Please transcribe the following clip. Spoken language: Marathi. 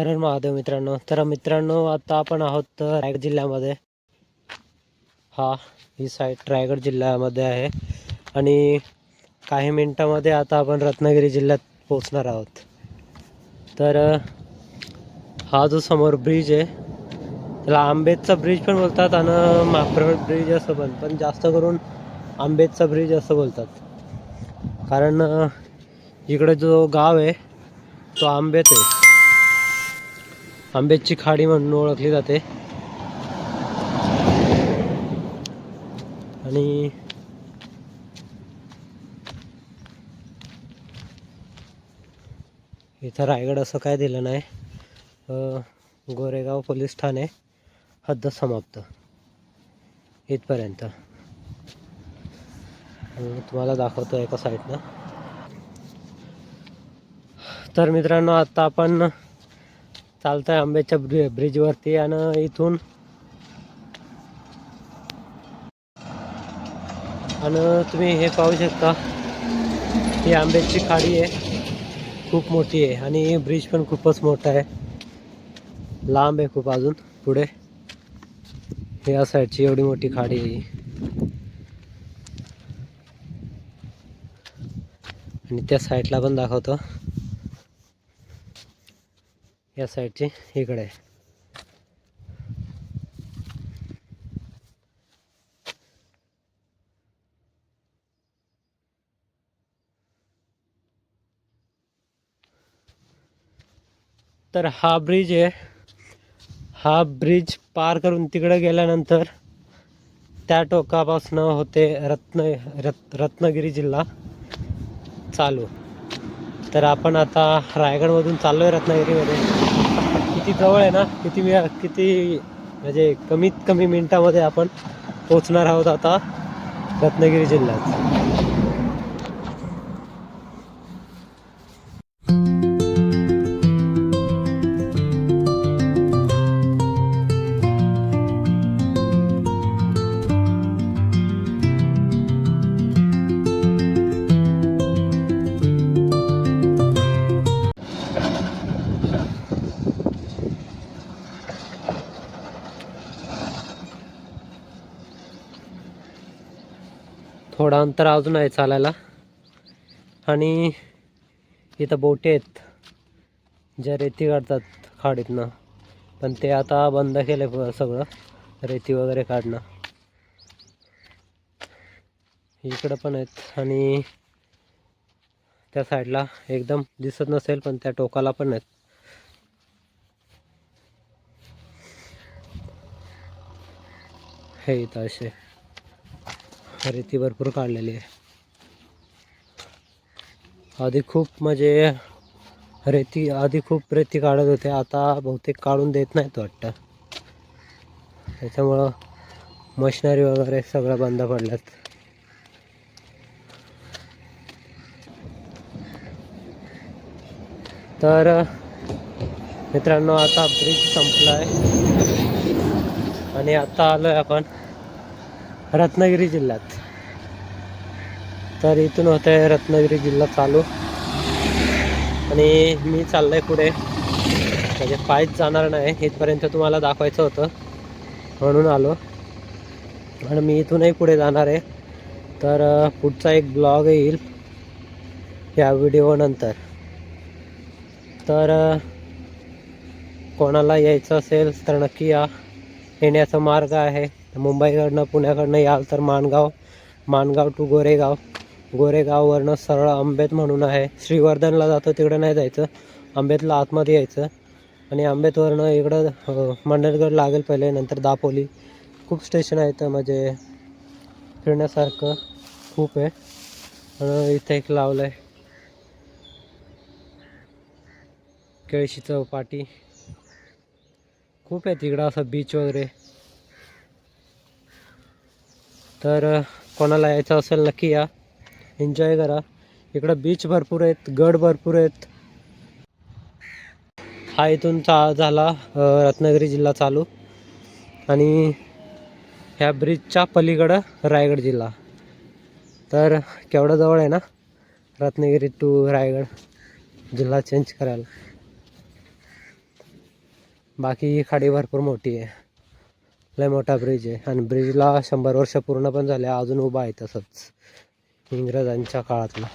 हर महादेव मित्रांनो. तर मित्रांनो आता आपण आहोत रायगड जिल्ह्यामध्ये. हा ही साईट रायगड जिल्ह्यामध्ये आहे. आणि काही मिनटामध्ये आता आपण रत्नागिरी जिल्ह्यात पोचणार आहोत. तर हा जो समोर ब्रिज आहे त्याला आंबेदचा ब्रिज पण बोलतात आणि माप्रवड ब्रिज असं पण. पण जास्त करून आंबेदचा ब्रिज असं बोलतात. कारण इकडे जो गाव आहे तो आंबेत आहे. आंब्याची खाडी म्हणून ओळखली जाते. आणि इथं रायगड असं काय दिलं नाही. गोरेगाव पोलीस ठाणे. हद्द समाप्त. इथपर्यंत. तुम्हाला दाखवतो एका साईडनं तर मित्रांनो आता आपण चालतंय आंब्याच्या ब्रि ब्रिजवरती आणि इथून आणि तुम्ही हे पाहू शकता ही आंब्याची खाडी आहे. खूप मोठी आहे आणि ब्रिज पण खूपच मोठा आहे. लांब आहे खूप अजून पुढे. या साईडची एवढी मोठी खाडी आहे आणि त्या साईडला पण दाखवतो. या साईडची इकडे. आहे. तर हा ब्रिज आहे. हा ब्रिज पार करून तिकडे गेल्यानंतर त्या टोकापासून होते रत्न रत रत्नागिरी जिल्हा चालू. तर आपण आता रायगडमधून चाललो आहे रत्नागिरीमध्ये. किती जवळ आहे ना किती वेळ किती म्हणजे कमीत कमी मिनिटामध्ये आपण पोचणार आहोत आता रत्नागिरी जिल्ह्यात. थोडा अंतर अजून आहे चालायला. आणि इथं बोटे आहेत. ज्या रेती काढतात खाडीतनं. पण ते आता बंद केलं प- सगळं. रेती वगैरे काढणं. इकडं पण आहेत. आणि त्या साईडला एकदम दिसत नसेल पण त्या टोकाला पण आहेत. हे इथं असे. रेती भरपूर काढलेली आहे. आधी खूप म्हणजे रेती आधी खूप रेती काढत होते आता बहुतेक काढून देत नाहीत वाटतं. त्याच्यामुळं मशिनरी वगैरे सगळं बंद पडल्यात. तर मित्रांनो आता ब्रिज संपला आहे आणि आता आलो आहे आपण रत्नागिरी जिल्ह्यात. तर इथून होतं आहे रत्नागिरी जिल्हा चालू. आणि मी चाललं आहे पुढे. म्हणजे पायच जाणार नाही. इथपर्यंत तुम्हाला दाखवायचं होतं. म्हणून आलो. आणि मी इथूनही पुढे जाणार आहे. तर पुढचा एक ब्लॉग येईल. या व्हिडिओनंतर तर कोणाला यायचं असेल तर नक्की या. येण्याचा मार्ग आहे. मुंबईकडनं पुण्याकडनं याल तर माणगाव माणगाव टू गोरेगाव. गोरेगाववरनं सरळ आंबेत म्हणून आहे. श्रीवर्धनला जातो तिकडं नाही जायचं. आंबेतला आतमध्ये यायचं. आणि आंबेतवरनं इकडं मंडलगड लागेल पहिले नंतर दापोली. खूप स्टेशन आहेत म्हणजे फिरण्यासारखं खूप आहे. आणि इथे एक लावलं आहे केळशी चौपाटी खूप आहे तिकडं असं बीच वगैरे. तर कोणाला यायचं असेल नक्की या. एन्जॉय करा. इकडं बीच भरपूर आहेत गड भरपूर आहेत. हा इथून चा झाला रत्नागिरी जिल्हा चालू. आणि ह्या ब्रिजच्या पलीकडं रायगड जिल्हा. तर केवढं जवळ आहे ना? रत्नागिरी टू रायगड जिल्हा चेंज करायला. बाकी ही खाडी भरपूर मोठी आहे. लय मोठा ब्रिज आहे. आणि ब्रिजला शंभर वर्ष पूर्ण पण झाले अजून उभा आहे तसंच. इंग्रजांच्या काळातला.